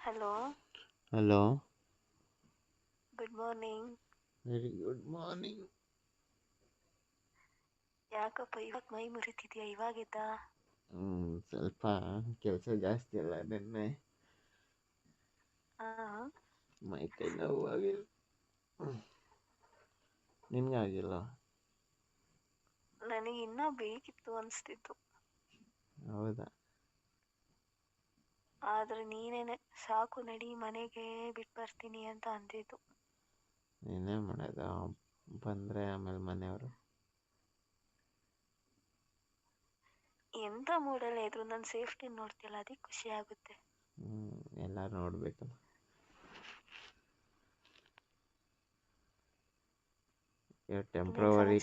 Hello hello good morning very good morning ಯಾಕಪ್ಪ ಇವಾಗ ಮೈ ಮುರಿತಿದ್ಯಾ? ಇವಾಗಿದ್ದ? ಸ್ವಲ್ಪ ಕೆಲಸ ಜಾಸ್ತಿ ಅಲ್ಲ ನಿನ್ನೆ. ಮೈ ಕೈ ನೋವು ಆಗಿಲ್ಲ. ನಿನಗಾಗಿಲ್ಲ ನನಗೆ ಇನ್ನೂ ಬೇಕಿತ್ತು ಅನಿಸ್ತಿತ್ತು. ಹೌದಾ? ಆದರೆ ನೀನೇನೆ ಸಾಕು ನಡಿ ಮನೆಗೆ ಬಿಟ್ಟು ಬರ್ತೀನಿ ಅಂತ ಅಂದಿದ್ದು. ನೀನೇ ಮಾಡೋದು ಬಂದ್ರೆ ಆಮೇಲೆ ಮನೆಯವರು. ಎಂತ ಮೂಡಲ್ಲ ಇದ್ರು ನನ್ನ ಸೇಫ್ಟಿ ನೋಡ್ತಿಲ್ಲ ಅದಕ್ಕೆ ಖುಷಿ ಆಗುತ್ತೆ. ಹ್ಞೂ ಎಲ್ಲ ನೋಡಬೇಕಲ್ಲ ಇನ್ನೇನ್ ಟೆಂಪ್ರವರಿ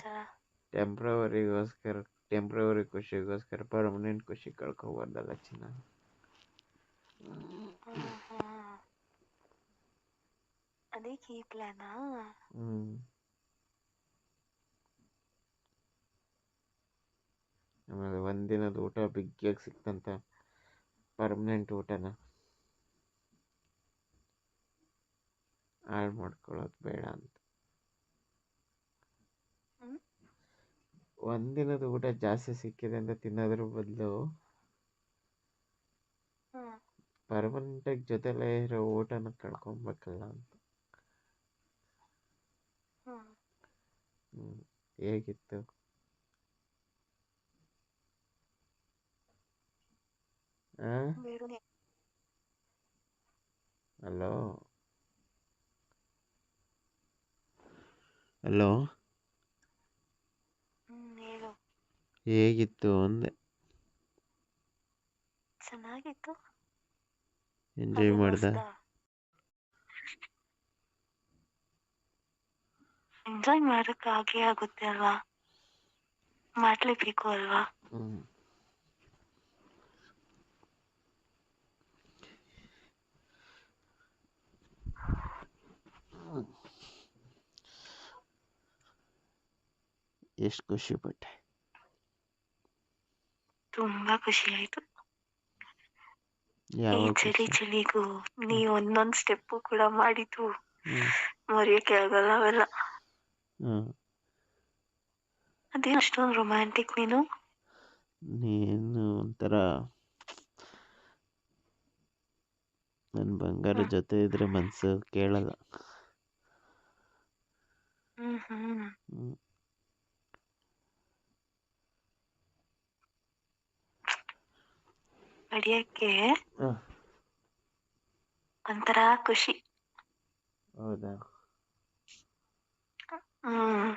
ಟೆಂಪ್ರವರಿಗೋಸ್ಕರ ಟೆಂಪ್ರವರಿ ಖುಷಿಗೋಸ್ಕರ ಪರ್ಮನೆಂಟ್ ಖುಷಿ ಕಳ್ಕೊಬಾರ್ದಲ್ಲ ಚಿನ್ನ ಹ್ಮ್, ಹ್ಮ್. ಪ್ಲಾನಾ ಹ್ಞೂ ಆಮೇಲೆ ಒಂದಿನದ ಊಟ ಬಿಗ್ಗಿಯಾಗಿ ಸಿಕ್ತಂತ ಪರ್ಮನೆಂಟ್ ಊಟನ? ಹಾಳು ಮಾಡ್ಕೊಳ್ಳೋದು ಬೇಡ ಅಂತ? ಒಂದಿನದ ಊಟ ಜಾಸ್ತಿ ಸಿಕ್ಕಿದೆ ಅಂತ ತಿನ್ನೋದ್ರ ಬದಲು ಪರ್ಮನೆಂಟಾಗಿ ಜೊತೆಲೇ ಇರೋ ಊಟನ ಕಳ್ಕೊಬೇಕಲ್ಲ ಅಂತ ಹ್ಮ್ ಹ್ಞೂ ಹೇಗಿತ್ತು? ಹಲೋ? ಹಲೋ? ಹೇಗಿತ್ತು ಅಂದೆ? ಚೆನ್ನಾಗಿತ್ತು. ಎಂಜಾಯ್ ಮಾಡ್ದೆ? ಎಂಜಾಯ್ ಮಾಡಕ್ ಆಗೇ ಆಗುತ್ತೆ ಅಲ್ವಾ? ಮಾಡ್ಲೇಬೇಕು ಅಲ್ವಾ? ಎಷ್ಟು ಖುಷಿ ಪಟ್ಟೆ ತುಂಬಾ ಖುಷಿ ಆಯ್ತು. ಈ ಚಳಿ ಚಳಿಗೂ ನೀ ಒಂದೊಂದ್ ಸ್ಟೆಪ್ಪು ಕೂಡ ಮಾಡಿದ್ದು ಮರೆಯಕ್ಕೆ ಆಗಲ್ಲ ಅವೆಲ್ಲ. ಹ್ಞೂ ಅದೇ ಅಷ್ಟೊಂದು ರೊಮ್ಯಾಂಟಿಕ್ ನೀನು? ನೀನು ಒಂಥರ ನನ್ನ ಬಂಗಾರ ಹ್ಮ್. ಜೊತೆ ಇದ್ರೆ ಮನಸ್ಸು ಕೇಳಲ್ಲ. ಹ್ಮ್ ಹ್ಮ್. ನಡೆಯಕ್ಕೆ ಹಾಂ. ಒಂಥರ ಖುಷಿ. ಹೌದಾ? ಹ್ಮ್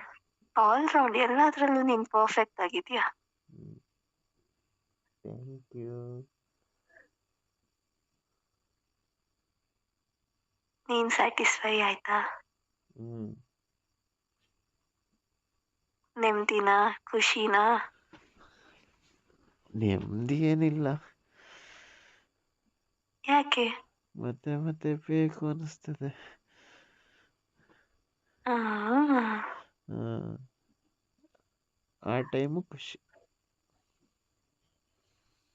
ಆಲ್ ರೌಂಡ್ ಎಲ್ಲಾದ್ರಲ್ಲೂ ನೀನ್ ಪರ್ಫೆಕ್ಟ್ ಆಗಿದ್ಯಾ? ಥ್ಯಾಂಕ್ ಯು ನೀನ್ ಸ್ಯಾಟಿಸ್ಫೈ ಆಯ್ತಾ? ಹ್ಮ್. ನೆಮ್ಮದಿನ ಖುಷಿನ? ನೆಮ್ಮದಿ ಏನಿಲ್ಲ. ಯಾಕೆ? ಮತ್ತೆ ಮತ್ತೆ ಬೇಕು ಅನ್ನಿಸ್ತದೆ ಆ ಹಾಂ. ಆ ಟೈಮು ಖುಷಿ.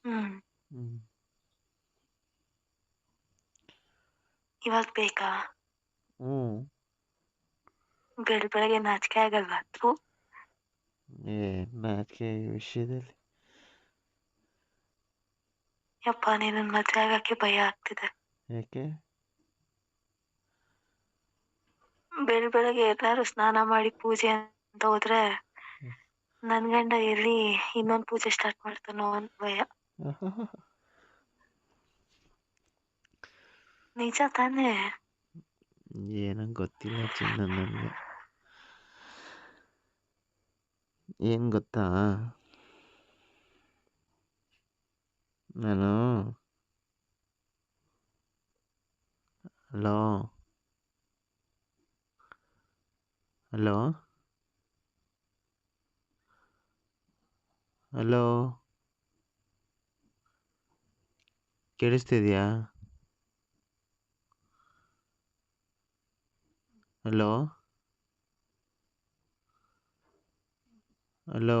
ಹ್ಮ್. ಹ್ಞೂ ಇವಾಗ ಬೇಕಾ? ಹ್ಞೂ ಬೆಳ್ ಬೆಳಗ್ಗೆ ನಾಚಿಕೆ ಆಗಲ್ವಾ ಥು ಏ ನಾಚಿಕೆ ವಿಷಯದಲ್ಲಿ. ಯಪ್ಪ ನೀನನ್ ಮದುವೆ ಆಗಕ್ಕೆ ಭಯ ಆಗ್ತಿದೆ. ಯಾಕೆ? ಬೆಳ್ ಬೆಳಗ್ಗೆ ಎಲ್ಲಾರು ಸ್ನಾನ ಮಾಡಿ ಪೂಜೆ ಅಂತ ಹೋದ್ರೆ ನನ್ ಗಂಡ ಎಲ್ಲಿ ಇನ್ನೊಂದ್ ಪೂಜೆ ಸ್ಟಾರ್ಟ್ ಮಾಡ್ತಾನೋ ಅಂತ ಭಯ. ನಿಜ ತಾನೇ? ಏನಂಗ್ ಗೊತ್ತಿಲ್ಲ ಚಿನ್ನ ನನ್ಗೆ. ಏನ್ ಗೊತ್ತಾ? ನಾನು? ಹಲೋ ಹಲೋ ಹಲೋ ಕೇಳಿಸ್ತಿದ್ಯಾ ಹಲೋ ಹಲೋ